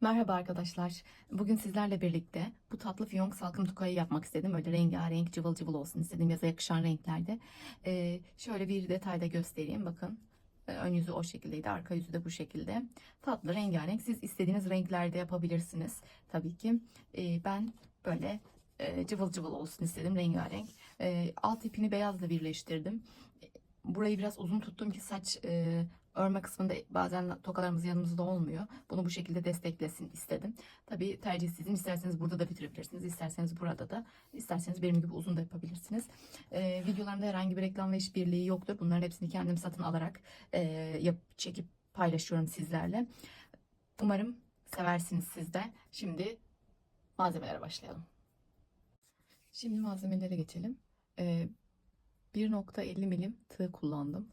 Merhaba arkadaşlar. Bugün sizlerle birlikte bu tatlı fiyonk salkım tukayı yapmak istedim. Öyle rengarenk cıvıl cıvıl olsun istedim. Yaza yakışan renklerde. Ee, şöyle bir detayda göstereyim. Bakın Ee, ön yüzü o şekildeydi. Arka yüzü de bu şekilde. Tatlı rengarenk. Siz istediğiniz renklerde yapabilirsiniz. Tabii ki. Ee, ben böyle e, cıvıl cıvıl olsun istedim. Rengarenk. Ee, alt ipini beyazla birleştirdim. Burayı biraz uzun tuttum ki saç e, örme kısmında bazen tokalarımız yanımızda olmuyor. Bunu bu şekilde desteklesin istedim. Tabii tercih sizin. İsterseniz burada da bitirebilirsiniz. İsterseniz burada da. isterseniz benim gibi uzun da yapabilirsiniz. Ee, videolarımda herhangi bir reklam ve işbirliği yoktur. Bunların hepsini kendim satın alarak e, yap, çekip paylaşıyorum sizlerle. Umarım seversiniz siz de. Şimdi malzemelere başlayalım. Şimdi malzemelere geçelim. Ee, 1.50 milim tığ kullandım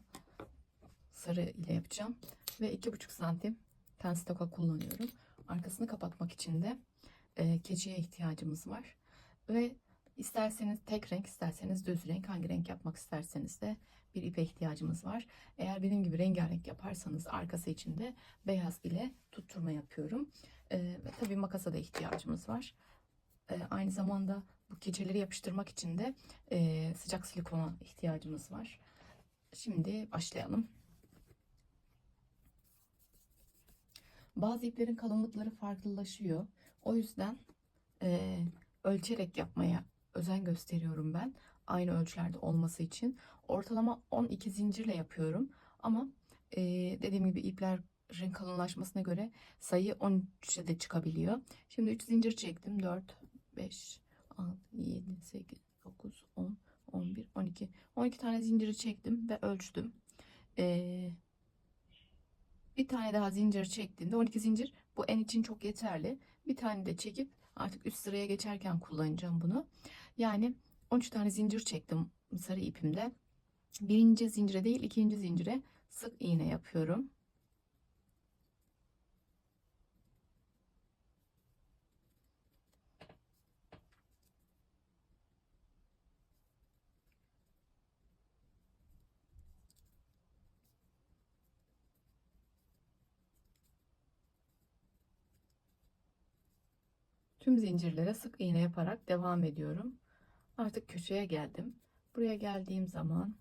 sarı ile yapacağım. Ve 2,5 santim tens toka kullanıyorum. Arkasını kapatmak için de e, keçiye ihtiyacımız var. Ve isterseniz tek renk isterseniz düz renk hangi renk yapmak isterseniz de bir ipe ihtiyacımız var. Eğer benim gibi rengarenk yaparsanız arkası için de beyaz ile tutturma yapıyorum. E, ve tabii makasa da ihtiyacımız var. E, aynı zamanda bu keçeleri yapıştırmak için de e, sıcak silikona ihtiyacımız var. Şimdi başlayalım. Bazı iplerin kalınlıkları farklılaşıyor. O yüzden e, ölçerek yapmaya özen gösteriyorum ben. Aynı ölçülerde olması için. Ortalama 12 zincirle yapıyorum. Ama e, dediğim gibi iplerin kalınlaşmasına göre sayı 13'e de çıkabiliyor. Şimdi 3 zincir çektim. 4, 5, 6, 7, 8, 9, 10, 11, 12. 12 tane zinciri çektim ve ölçtüm. Eee bir tane daha zincir çektiğimde 12 zincir bu en için çok yeterli. Bir tane de çekip artık üst sıraya geçerken kullanacağım bunu. Yani 13 tane zincir çektim sarı ipimde. Birinci zincire değil ikinci zincire sık iğne yapıyorum. Tüm zincirlere sık iğne yaparak devam ediyorum. Artık köşeye geldim. Buraya geldiğim zaman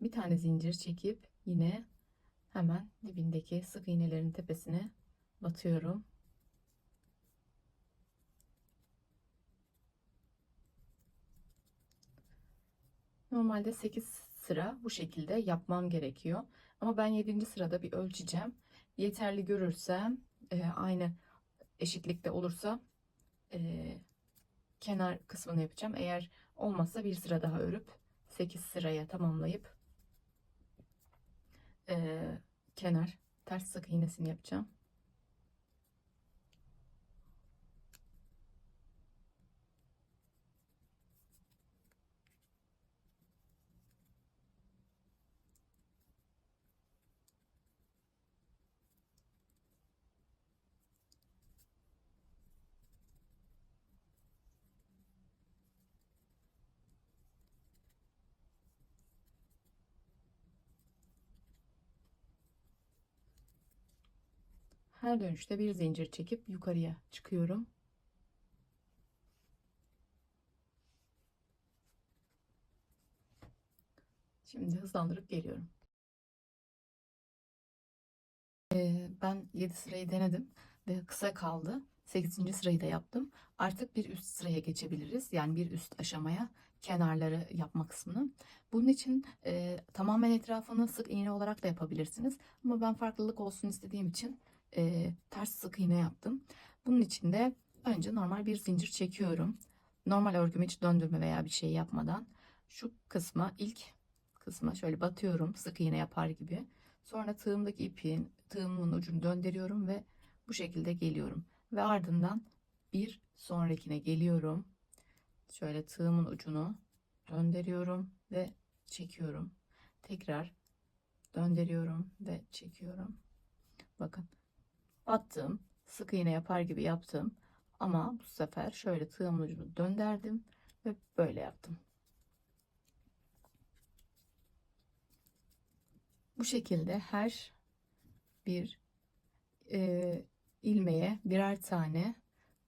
bir tane zincir çekip yine hemen dibindeki sık iğnelerin tepesine batıyorum. Normalde 8 sıra bu şekilde yapmam gerekiyor. Ama ben 7. sırada bir ölçeceğim yeterli görürsem e, aynı eşitlikte olursa e, kenar kısmını yapacağım. Eğer olmazsa bir sıra daha örüp 8 sıraya tamamlayıp e, kenar ters sık iğnesini yapacağım. Her dönüşte bir zincir çekip yukarıya çıkıyorum. Şimdi hızlandırıp geliyorum. Ee, ben 7 sırayı denedim ve kısa kaldı. 8. sırayı da yaptım. Artık bir üst sıraya geçebiliriz. Yani bir üst aşamaya kenarları yapma kısmını. Bunun için e, tamamen etrafını sık iğne olarak da yapabilirsiniz. Ama ben farklılık olsun istediğim için e, ters sık iğne yaptım. Bunun için de önce normal bir zincir çekiyorum. Normal örgümü hiç döndürme veya bir şey yapmadan şu kısma ilk kısma şöyle batıyorum sık iğne yapar gibi. Sonra tığımdaki ipin tığımın ucunu döndürüyorum ve bu şekilde geliyorum. Ve ardından bir sonrakine geliyorum. Şöyle tığımın ucunu döndürüyorum ve çekiyorum. Tekrar döndürüyorum ve çekiyorum. Bakın battım sık iğne yapar gibi yaptım ama bu sefer şöyle tığımın ucunu döndürdüm ve böyle yaptım bu şekilde her bir e, ilmeğe birer tane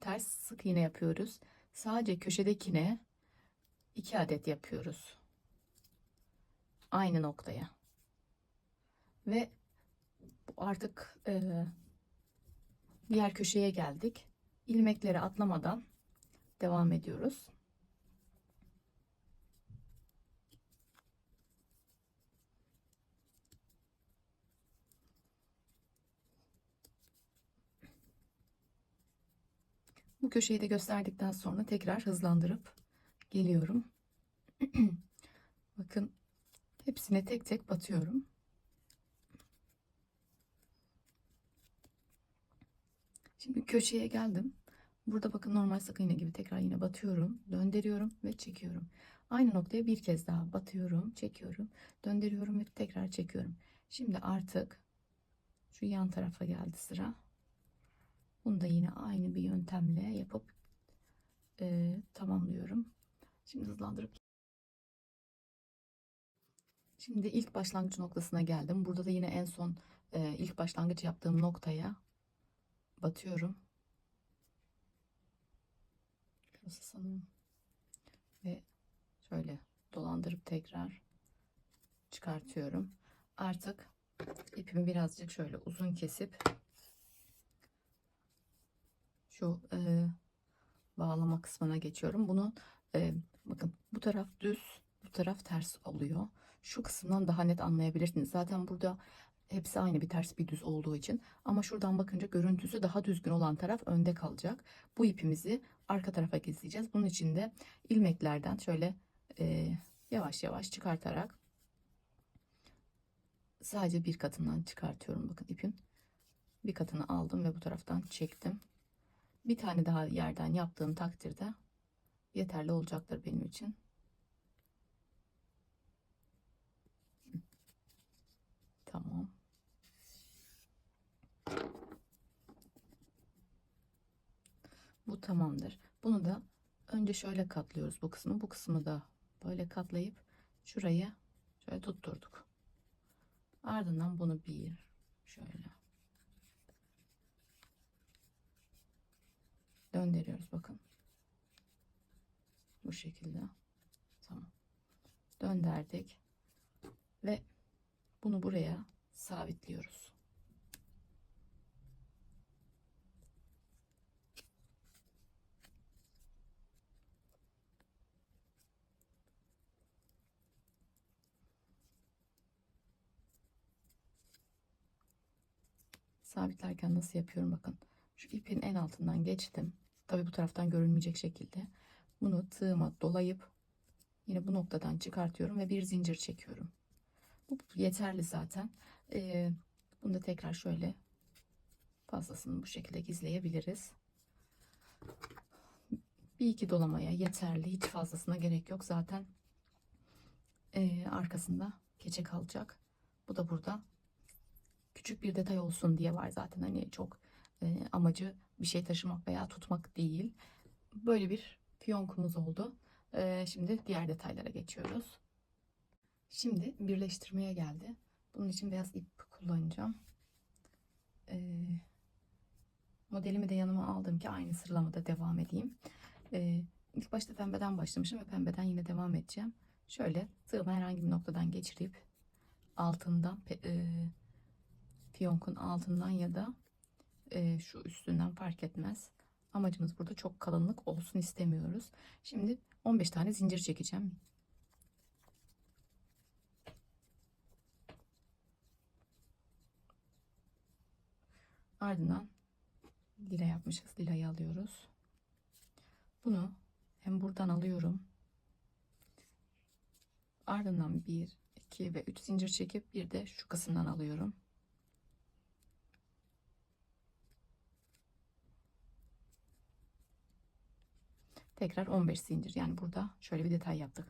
ters sık iğne yapıyoruz. Sadece köşedekine iki adet yapıyoruz. Aynı noktaya. Ve artık e, diğer köşeye geldik. İlmekleri atlamadan devam ediyoruz. Bu köşeyi de gösterdikten sonra tekrar hızlandırıp geliyorum. Bakın hepsine tek tek batıyorum. Şimdi köşeye geldim. Burada bakın normal sık iğne gibi tekrar yine batıyorum, döndürüyorum ve çekiyorum. Aynı noktaya bir kez daha batıyorum, çekiyorum, döndürüyorum ve tekrar çekiyorum. Şimdi artık şu yan tarafa geldi sıra. Bunu da yine aynı bir yöntemle yapıp e, tamamlıyorum. Şimdi hızlandırıp Şimdi ilk başlangıç noktasına geldim. Burada da yine en son e, ilk başlangıç yaptığım noktaya batıyorum. Şurası sanırım. Ve şöyle dolandırıp tekrar çıkartıyorum. Artık ipimi birazcık şöyle uzun kesip şu e, bağlama kısmına geçiyorum. Bunu e, bakın bu taraf düz, bu taraf ters oluyor. Şu kısımdan daha net anlayabilirsiniz. Zaten burada hepsi aynı bir ters bir düz olduğu için. Ama şuradan bakınca görüntüsü daha düzgün olan taraf önde kalacak. Bu ipimizi arka tarafa gizleyeceğiz. Bunun için de ilmeklerden şöyle e, yavaş yavaş çıkartarak sadece bir katından çıkartıyorum. Bakın ipin bir katını aldım ve bu taraftan çektim. Bir tane daha yerden yaptığım takdirde yeterli olacaktır benim için. Tamam. Bu tamamdır. Bunu da önce şöyle katlıyoruz bu kısmı. Bu kısmı da böyle katlayıp şuraya şöyle tutturduk. Ardından bunu bir şöyle döndürüyoruz bakın. Bu şekilde. Tamam. Döndürdük ve bunu buraya sabitliyoruz. Sabitlerken nasıl yapıyorum bakın. Şu ipin en altından geçtim. Tabi bu taraftan görünmeyecek şekilde. Bunu tığıma dolayıp yine bu noktadan çıkartıyorum ve bir zincir çekiyorum. Bu yeterli zaten. Ee, bunu da tekrar şöyle fazlasını bu şekilde gizleyebiliriz. Bir iki dolamaya yeterli. Hiç fazlasına gerek yok. Zaten e, arkasında keçe kalacak. Bu da burada küçük bir detay olsun diye var zaten. Hani çok e, amacı bir şey taşımak veya tutmak değil. Böyle bir fiyonkumuz oldu. E, şimdi diğer detaylara geçiyoruz. Şimdi birleştirmeye geldi. Bunun için beyaz ip kullanacağım. E, modelimi de yanıma aldım ki aynı sıralamada devam edeyim. E, ilk başta pembeden başlamışım ve pembeden yine devam edeceğim. Şöyle tığımı herhangi bir noktadan geçirip altından e, fiyonkun altından ya da e, şu üstünden fark etmez. Amacımız burada çok kalınlık olsun istemiyoruz. Şimdi 15 tane zincir çekeceğim. Ardından lila yapmışız. Lilayı alıyoruz. Bunu hem buradan alıyorum. Ardından 1, 2 ve 3 zincir çekip bir de şu kısımdan alıyorum. Tekrar 15 zincir. Yani burada şöyle bir detay yaptık.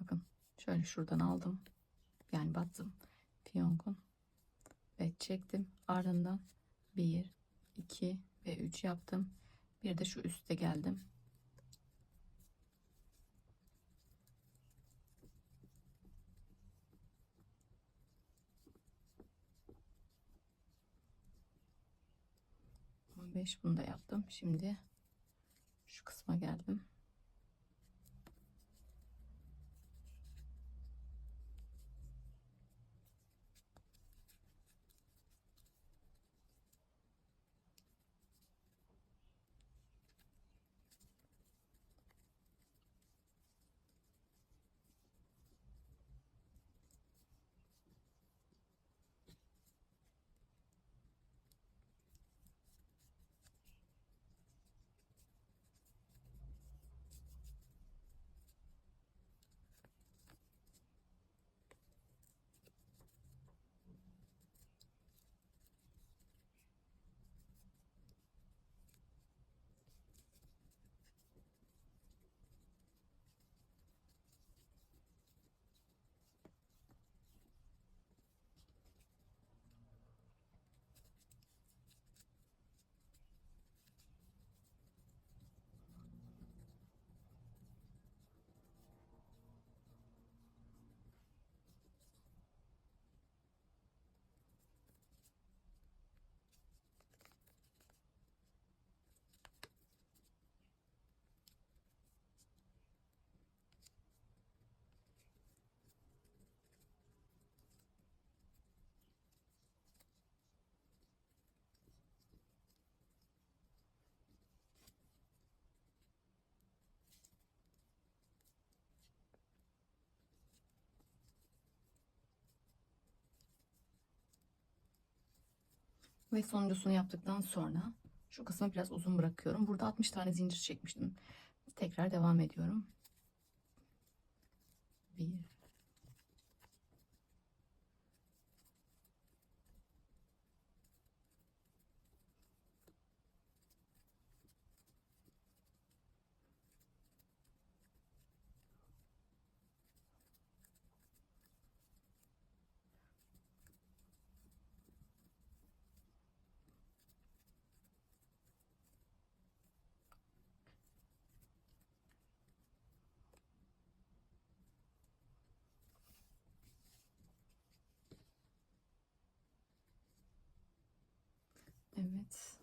Bakın şöyle şuradan aldım. Yani battım. Fiyonkun. Ve çektim. Ardından 1, 2 ve 3 yaptım. Bir de şu üstte geldim. 15 bunu da yaptım. Şimdi şu kısma geldim. Ve sonuncusunu yaptıktan sonra şu kısmı biraz uzun bırakıyorum. Burada 60 tane zincir çekmiştim. Tekrar devam ediyorum. 1 Evet.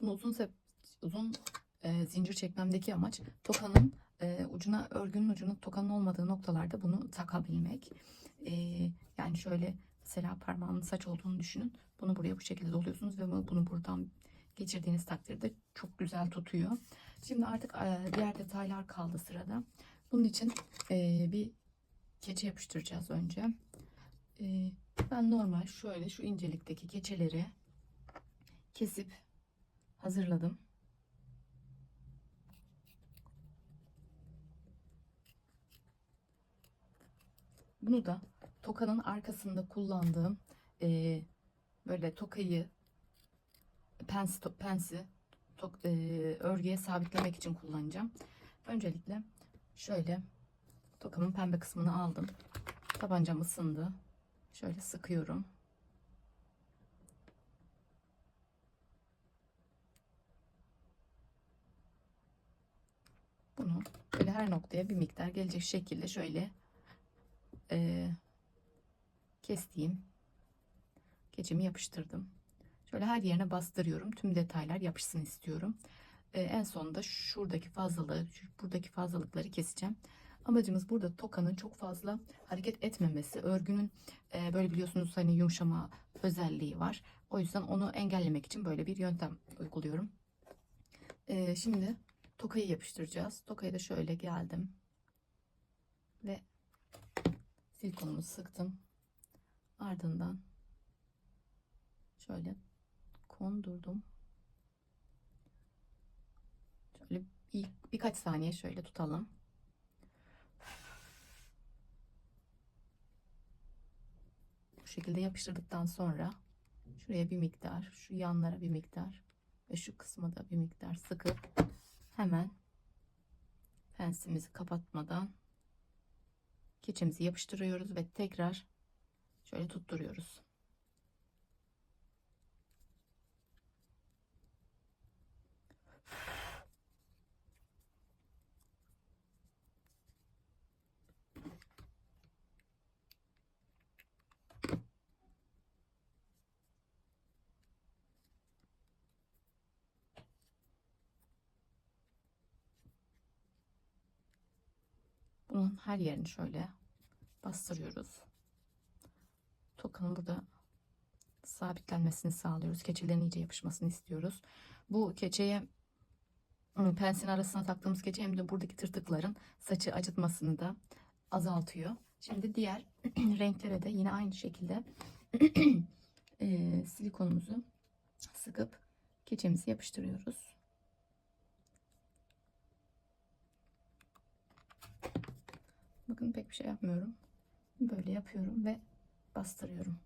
Bunu uzun uzun e, zincir çekmemdeki amaç tokanın e, ucuna örgünün ucuna tokanın olmadığı noktalarda bunu takabilmek. E, yani şöyle mesela parmağının saç olduğunu düşünün. Bunu buraya bu şekilde doluyorsunuz ve bunu buradan geçirdiğiniz takdirde çok güzel tutuyor. Şimdi artık e, diğer detaylar kaldı sırada. Bunun için e, bir keçe yapıştıracağız önce. E, ben normal şöyle şu incelikteki keçeleri kesip hazırladım. Bunu da tokanın arkasında kullandığım e, böyle tokayı pens, to, pensi tok, e, örgüye sabitlemek için kullanacağım. Öncelikle şöyle tokamın pembe kısmını aldım. Tabancam ısındı. Şöyle sıkıyorum. Bunu böyle her noktaya bir miktar gelecek şekilde şöyle e, kestiğim keçimi yapıştırdım. Şöyle her yerine bastırıyorum. Tüm detaylar yapışsın istiyorum. E, en sonunda şuradaki fazlalığı, buradaki fazlalıkları keseceğim. Amacımız burada tokanın çok fazla hareket etmemesi. Örgünün e, böyle biliyorsunuz hani yumuşama özelliği var. O yüzden onu engellemek için böyle bir yöntem uyguluyorum. E, şimdi tokayı yapıştıracağız. Tokayı da şöyle geldim. Ve silikonumu sıktım. Ardından şöyle kondurdum. Şöyle bir, birkaç saniye şöyle tutalım. Bu şekilde yapıştırdıktan sonra şuraya bir miktar, şu yanlara bir miktar ve şu kısma da bir miktar sıkıp hemen pensimizi kapatmadan keçemizi yapıştırıyoruz ve tekrar şöyle tutturuyoruz. Bunun her yerini şöyle bastırıyoruz. Tokanın burada sabitlenmesini sağlıyoruz. Keçelerin iyice yapışmasını istiyoruz. Bu keçeye ım, pensin arasına taktığımız keçe hem de buradaki tırtıkların saçı acıtmasını da azaltıyor. Şimdi diğer renklere de yine aynı şekilde silikonumuzu sıkıp keçemizi yapıştırıyoruz. Bakın pek bir şey yapmıyorum. Böyle yapıyorum ve bastırıyorum.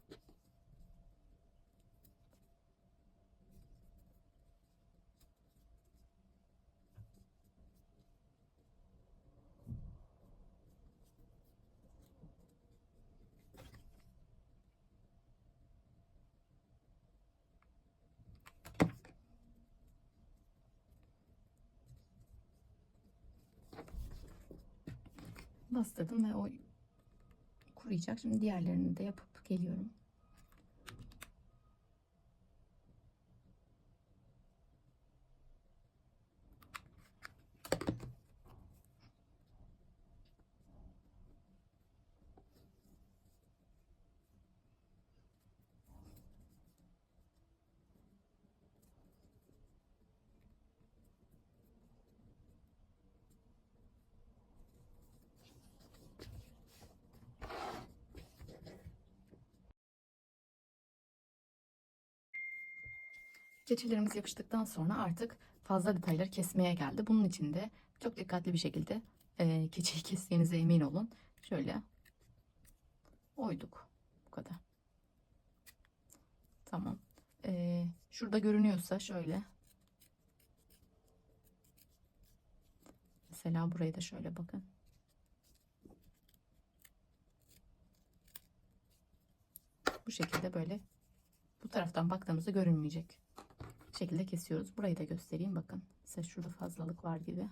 Bastırdım ve o kuruyacak. Şimdi diğerlerini de yapıp geliyorum. Keçelerimiz yapıştıktan sonra artık fazla detayları kesmeye geldi. Bunun için de çok dikkatli bir şekilde e, keçeyi kestiğinize emin olun. Şöyle oyduk. Bu kadar. Tamam. E, şurada görünüyorsa şöyle. Mesela burayı da şöyle bakın. Bu şekilde böyle bu taraftan baktığımızda görünmeyecek şekilde kesiyoruz. Burayı da göstereyim bakın. Mesela şurada fazlalık var gibi.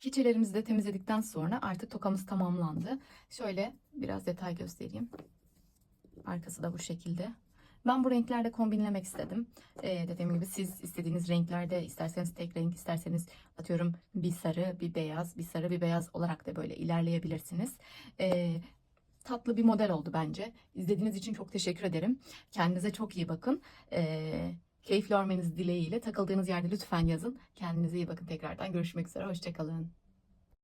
Keçelerimizi de temizledikten sonra artık tokamız tamamlandı. Şöyle biraz detay göstereyim. Arkası da bu şekilde. Ben bu renklerde kombinlemek istedim. Ee, dediğim gibi siz istediğiniz renklerde isterseniz tek renk isterseniz atıyorum bir sarı bir beyaz bir sarı bir beyaz olarak da böyle ilerleyebilirsiniz. Ee, tatlı bir model oldu bence. İzlediğiniz için çok teşekkür ederim. Kendinize çok iyi bakın. Ee, keyifli görmeniz dileğiyle takıldığınız yerde lütfen yazın. Kendinize iyi bakın tekrardan. Görüşmek üzere. Hoşçakalın.